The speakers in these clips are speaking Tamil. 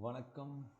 வணக்கம்.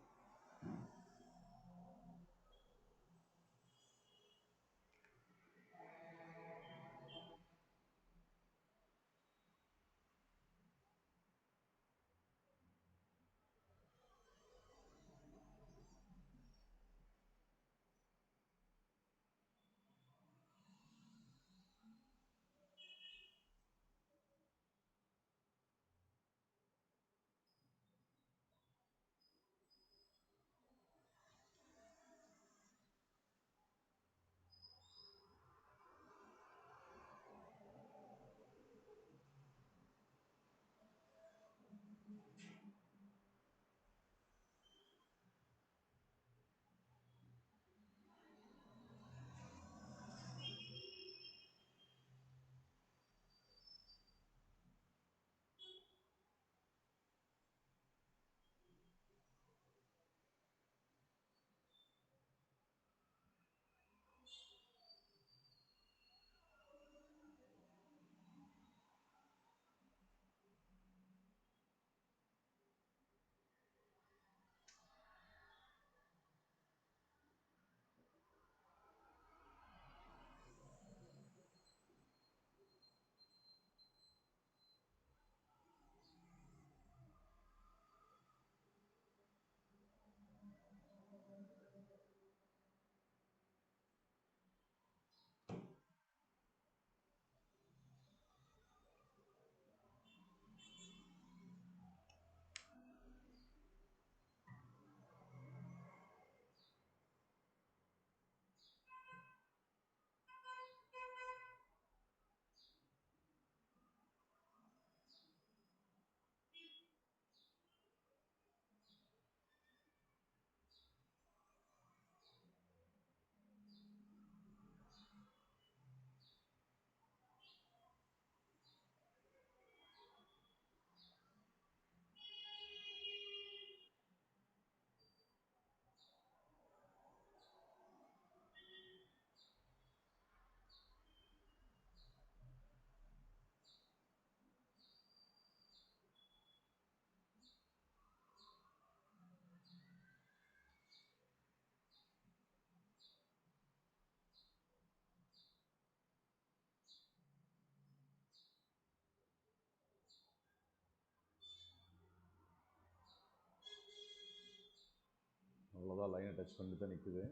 அவ்வளோதான் லைனை டச் பண்ணிட்டு தான் நிற்குது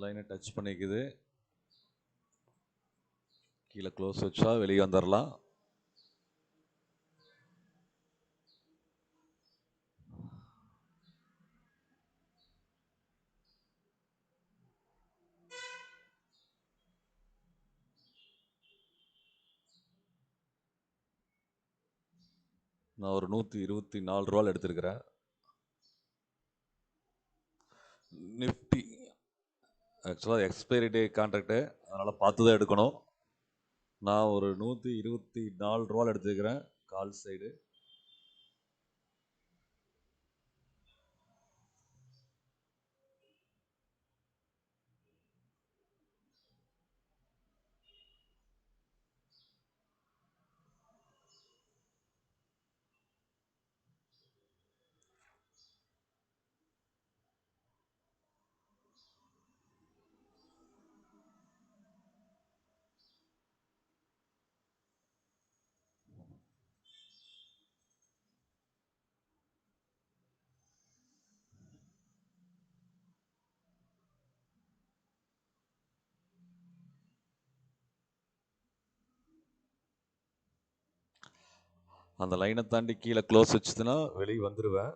லைனை டச் பண்ணிக்குது. கீழே க்ளோஸ் வச்சா வெளியே வந்துடலாம் நான் ஒரு நூற்றி இருபத்தி நாலு ரூபால் எடுத்திருக்கிறேன். நிஃப்டி. ஆக்சுவலாக எக்ஸ்பைரி டே கான்ட்ராக்டு அதனால் பார்த்து தான் எடுக்கணும். நான் ஒரு நூற்றி இருபத்தி நாலு ரூபால் எடுத்துக்கிறேன் கால் சைடு அந்த லைனை தாண்டி கீழே க்ளோஸ் வச்சுதுன்னா வெளியே வந்துடுவேன்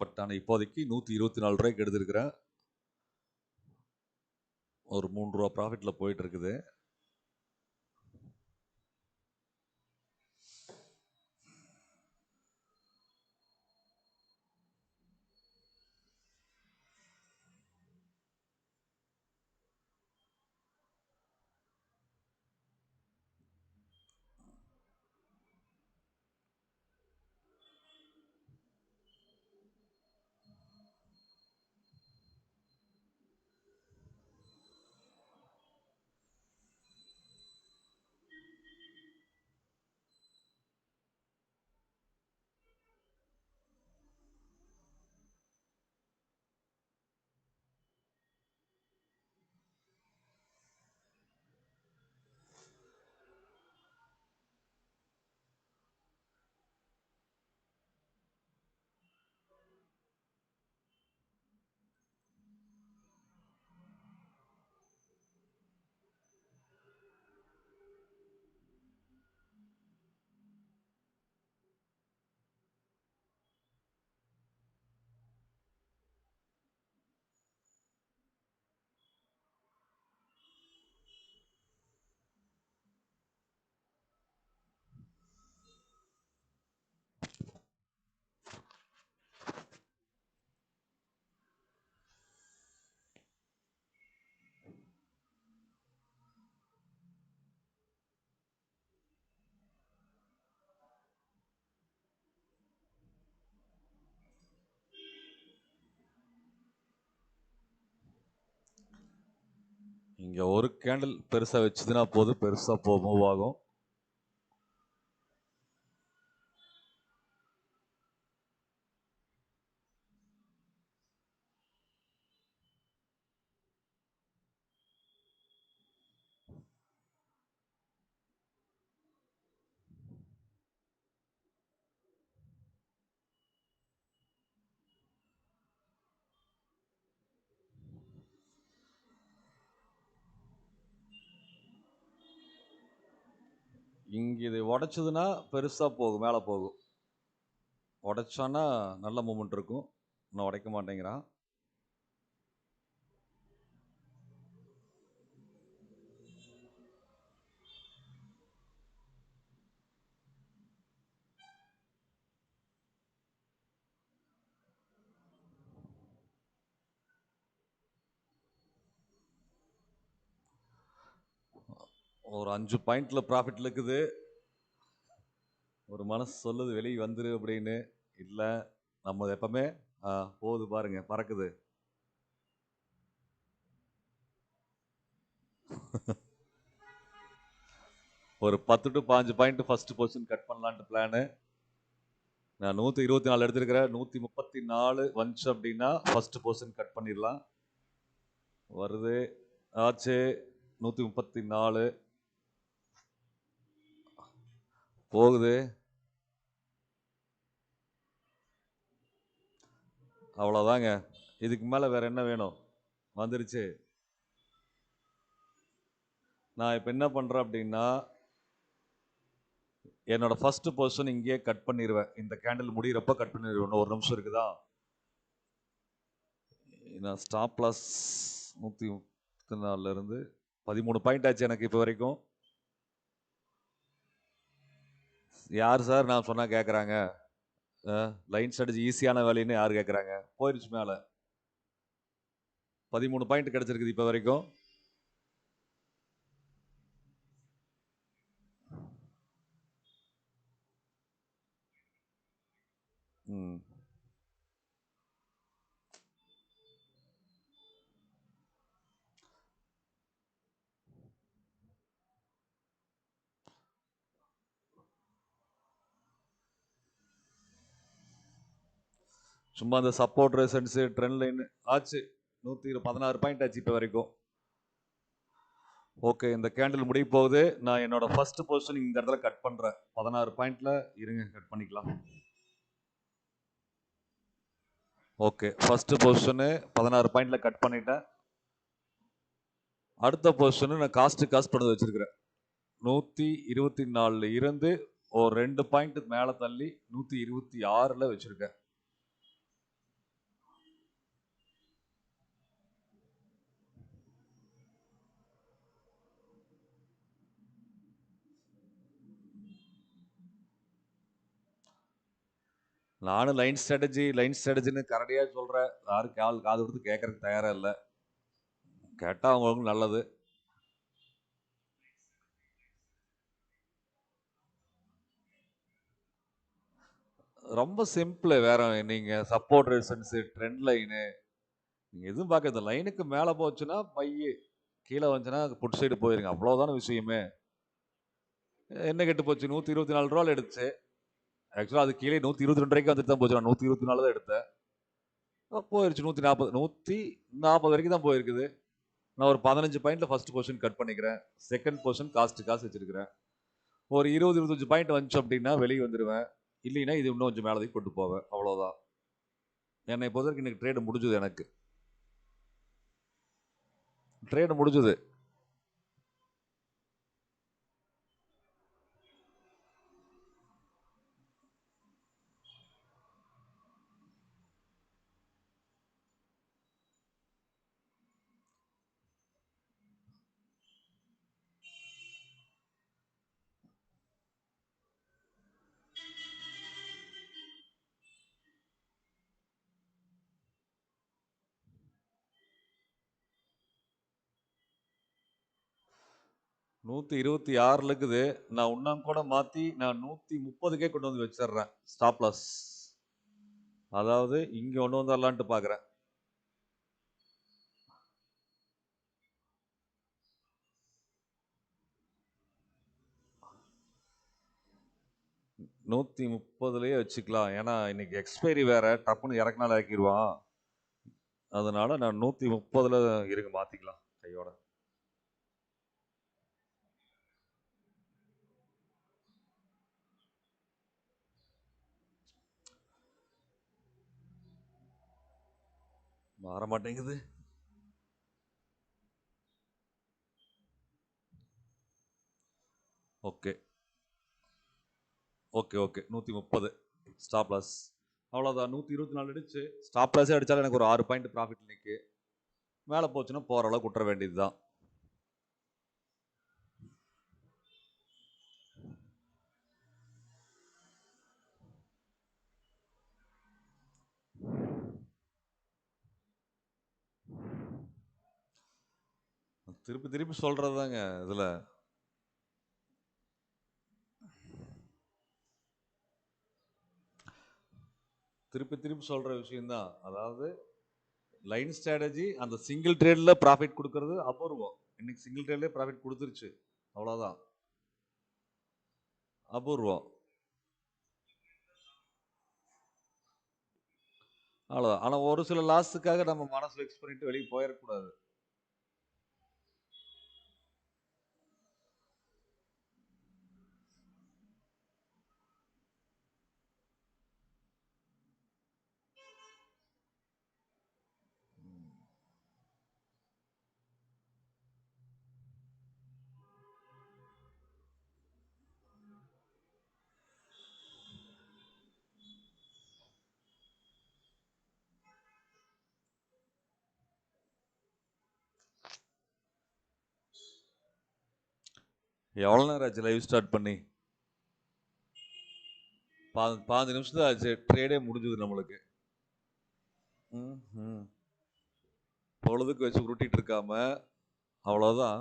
பட் ஆனால் இப்போதைக்கு நூற்றி இருபத்தி நாலு ரூபாய்க்கு எடுத்துருக்குறேன். ஒரு மூணு ரூபா ப்ராஃபிட்டில் போயிட்டுருக்குது இங்கே ஒரு கேண்டில் பெருசாக வச்சுதுன்னா போதும் பெருசாக போ மூவ் ஆகும். இங்கே இது உடைச்சதுன்னா பெருசாக போகும் மேலே போகும். உடைச்சோன்னா நல்ல மூமெண்ட் இருக்கும். இன்னும் உடைக்க மாட்டேங்கிறான். ஒரு அஞ்சு பாயிண்டில் ப்ராஃபிட் இருக்குது ஒரு மனசு சொல்லுது வெளியே வந்துரு அப்படின்னு. இல்லை நம்ம எப்பவுமே போகுது பாருங்க பறக்குது. ஒரு பத்து டு பாஞ்சு பாயிண்ட் ஃபர்ஸ்ட் பொசிஷன் கட் பண்ணலான்ட்டு பிளானு நான் நூற்றி இருபத்தி நாலு எடுத்திருக்கிறேன். நூற்றி முப்பத்தி நாலு வந்துச்சு அப்படின்னா ஃபஸ்ட்டு பொசிஷன் கட் பண்ணிடலாம். வருது. ஆச்சு. நூற்றி முப்பத்தி நாலு. போகுது. அவ்வளோதாங்க இதுக்கு மேலே வேறு என்ன வேணும்? வந்துருச்சு. நான் இப்போ என்ன பண்ணுறேன் அப்படின்னா என்னோடய ஃபஸ்ட்டு பொசிஷன் இங்கேயே கட் பண்ணிடுவேன் இந்த கேண்டில் முடிகிறப்ப கட் பண்ணிடுவேன் ஒரு நிமிஷம் இருக்குதா? நான் ஸ்டாப் லாஸ் நூற்றி முப்பத்தி நாலுலேருந்து பதிமூணு பாயிண்ட் ஆச்சு எனக்கு இப்போ வரைக்கும். யார் சார் நான் சொன்னால் கேட்குறாங்க லைன் ஸ்ட்ராட்டஜி ஈஸியான வேலைன்னு யார் கேட்குறாங்க போயிடுச்சு மேலே. பதிமூணு பாயிண்ட் கிடச்சிருக்குது இப்போ வரைக்கும். ம். சும்மா அந்த சப்போர்ட் ரெசன்ஸு ட்ரெண்ட் லைன் ஆச்சு. நூற்றி பதினாறு பாயிண்ட் ஆச்சு இப்போ வரைக்கும். ஓகே இந்த கேண்டில் முடிய போகுது. நான் என்னோட ஃபர்ஸ்ட் பொசிஷன் இந்த இடத்துல கட் பண்ணுறேன் பதினாறு பாயிண்டில் இருங்க கட் பண்ணிக்கலாம். ஓகே ஃபர்ஸ்ட் பொசிஷனு பதினாறு பாயிண்டில் கட் பண்ணிட்டேன். அடுத்த பொசிஷனு நான் காஸ்ட்டு காஸ்ட் பண்ணது வச்சுருக்கிறேன். நூற்றி இருபத்தி நாலுல இருந்து ஒரு ரெண்டு பாயிண்ட்டு மேலே தள்ளி நூற்றி இருபத்தி ஆறில் வச்சுருக்கேன். நானும் லைன் ஸ்ட்ராட்டஜி லைன் ஸ்ட்ராட்டஜின்னு கரடியாக சொல்கிறேன் யாரும் கால் காது கொடுத்து கேட்கறதுக்கு தயாராக இல்லை. கேட்டால் அவங்களுக்கு நல்லது. ரொம்ப சிம்பிள் வேற நீங்கள் சப்போர்ட் ரெசன்ஸு ட்ரெண்ட் லைனு நீங்கள் எதுவும் பார்க்க இந்த லைனுக்கு மேலே போச்சுன்னா பையு கீழே வந்துச்சுன்னா புட் சைடு போயிருங்க. அவ்வளோதான விஷயமே. என்ன கெட்டு போச்சு? நூற்றி இருபத்தி நாலு ரூபாயில் எடுத்துச்சு. ஆக்சுவலாக அது கீழே நூற்றி இருபத்தி ரெண்டு வரைக்கும் வந்துட்டு தான் போச்சு. நான் நூற்றி இருபத்தி நாலு தான் எடுத்தேன். போயிருச்சு. நூற்றி நாற்பது நூற்றி நாற்பது வரைக்கும் தான் போயிருக்குது. நான் ஒரு பதினஞ்சு பாயிண்ட்ல ஃபர்ஸ்ட் போர்ஷன் கட் பண்ணிக்கிறேன். செகண்ட் போர்ஷன் காஸ்ட் காசு வச்சிருக்கிறேன். ஒரு இருபது இருபத்தஞ்சு பாயிண்ட் வந்துச்சு அப்படின்னா வெளியே வந்துடுவேன் இல்லைன்னா இது இன்னும் கொஞ்சம் மேலே கொண்டு போவேன். அவ்வளோதான் என்னை பொறுத்தவரைக்கும் இன்னைக்கு ட்ரேடு முடிஞ்சது எனக்கு. ட்ரேடு முடிஞ்சது. நூற்றி இருபத்தி ஆறில் இருக்குது. நான் இன்னும் மாற்றி நான் நூற்றி முப்பதுக்கே கொண்டு வந்து வச்சிடுறேன் ஸ்டாப்லஸ் அதாவது இங்கே ஒன்று வந்துடலான்ட்டு பார்க்குறேன் நூற்றி முப்பதுலேயே வச்சுக்கலாம். ஏன்னா இன்றைக்கி எக்ஸ்பைரி வேறு. டப்புன்னு இறக்குனால இறக்கிடுவான் அதனால் நான் நூற்றி முப்பதில் இருங்க மாற்றிக்கலாம் கையோட. மாற மாட்டேங்குது ஓகே. Okay okay. நூற்றி முப்பது ஸ்டாப் லாஸ் அவ்வளோதான் நூற்றி இருபத்தி நாலு அடிச்சு ஸ்டாப் லாஸே அடித்தாலும் எனக்கு ஒரு ஆறு பாயிண்ட் ப்ராஃபிட் நிற்கு மேலே போச்சுன்னா போகிற அளவுக்கு விட்டுற வேண்டியது தான் திருப்பி திருப்பி சொல்கிறது தாங்க இதில். திருப்பி திருப்பி சொல்கிற விஷயந்தான் அதாவது லைன் ஸ்ட்ராட்டஜி அந்த சிங்கிள் ட்ரேடில் ப்ராஃபிட் கொடுக்கறது அபூர்வம். இன்னைக்கு சிங்கிள் ட்ரேட்லேயே ப்ராஃபிட் கொடுத்துருச்சு. அவ்வளோதான் அபூர்வம். அவ்வளோதான் ஆனால் ஒரு சில லாஸுக்காக நம்ம மனசு ஃபிக்ஸ் பண்ணிட்டு வெளியே போயிடக்கூடாது எவ்வளோ நேரம் ஆச்சு லைவ் ஸ்டார்ட் பண்ணி? பா பாஞ்சு நிமிஷம் தான் ஆச்சு ட்ரேடே முடிஞ்சது நம்மளுக்கு. ம் ம் பொழுதுக்கு வச்சு உருட்டிகிட்டு இருக்காம அவ்வளோதான்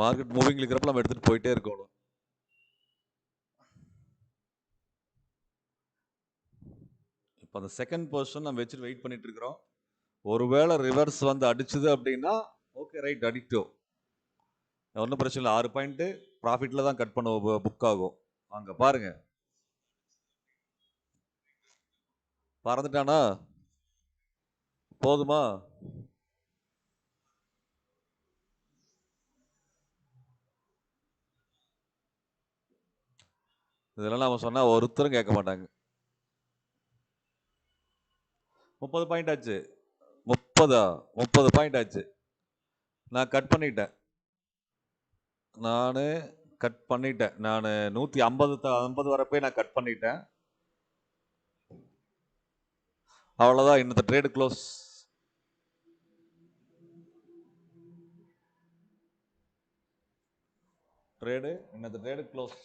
மார்க்கெட் மூவிங் இருக்கிறப்ப நம்ம எடுத்துகிட்டு போயிட்டே இருக்கணும் இப்போ அந்த செகண்ட் பர்சன் நம்ம வச்சுட்டு வெயிட் பண்ணிட்டு இருக்கிறோம். ஒருவேளை ரிவர்ஸ் வந்து அடிச்சுது அப்படின்னா ஓகே ரைட் அடிக்டோ ஒன்றும் பிரச்சனை இல்லை. ஆறு பாயிண்ட்டு ப்ராஃபிட்டில் தான் கட் பண்ண புக் ஆகும். அங்கே பாருங்க. பறந்துட்டானா? போதுமா? இதெல்லாம் நம்ம சொன்னால் ஒருத்தரும் கேட்க மாட்டாங்க. முப்பது பாயிண்ட் ஆச்சு. முப்பதா? முப்பது பாயிண்ட் ஆச்சு. நான் கட் பண்ணிட்டேன். நான் கட் பண்ணிட்டேன். நான் நூற்றி ஐம்பது ஐம்பது வரப்பே நான் கட் பண்ணிட்டேன். அவ்வளோதான் இன்னத்த ட்ரேடு க்ளோஸ் ட்ரேடு இன்னத்த ட்ரேடு க்ளோஸ்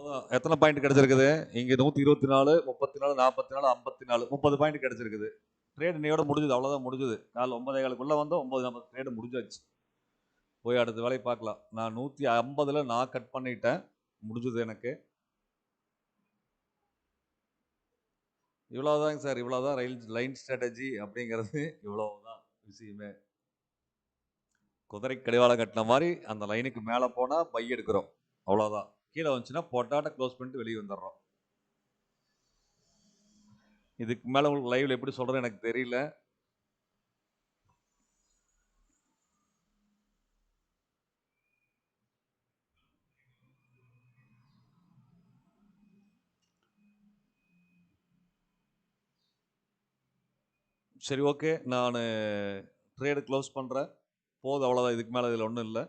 அவ்வளோதான் எத்தனை பாயிண்ட் கிடைச்சிருக்குது? இங்கே நூற்றி இருபத்தி நாலு முப்பத்தி நாலு நாற்பத்தி நாலு ஐம்பத்தி நாலு. முப்பது பாயிண்ட் கிடைச்சிருக்குது. ட்ரேட் இன்னையோட முடிஞ்சது. அவ்வளோதான் முடிஞ்சுது. கால் ஒன்பதே காலுக்குள்ளே வந்தோம். ஒம்பது நாற்பது. ட்ரேடு முடிஞ்சாச்சு. போய் அடுத்த வேலையை பார்க்கலாம். நான் நூற்றி ஐம்பதில் நான் கட் பண்ணிட்டேன். முடிஞ்சது எனக்கு. இவ்வளோதாங்க சார். இவ்வளோதான் ரயில் லைன் ஸ்ட்ராட்டஜி அப்படிங்கிறது. இவ்வளவுதான் விஷயமே. குதிரை கடிவாளம் கட்டின மாதிரி அந்த லைனுக்கு மேலே போனால் பை எடுக்கிறோம். அவ்வளோதான் கீழே வந்துச்சுன்னா பொட்டாட்ட க்ளோஸ் பண்ணிட்டு வெளியே வந்துடுறோம் இதுக்கு மேலே உங்களுக்கு லைவில் எப்படி சொல்கிறது எனக்கு தெரியல. சரி ஓகே நான் ட்ரேடு க்ளோஸ் பண்ணுறேன் போதும் அவ்வளோதான் இதுக்கு மேலே இதில் ஒன்றும் இல்லை.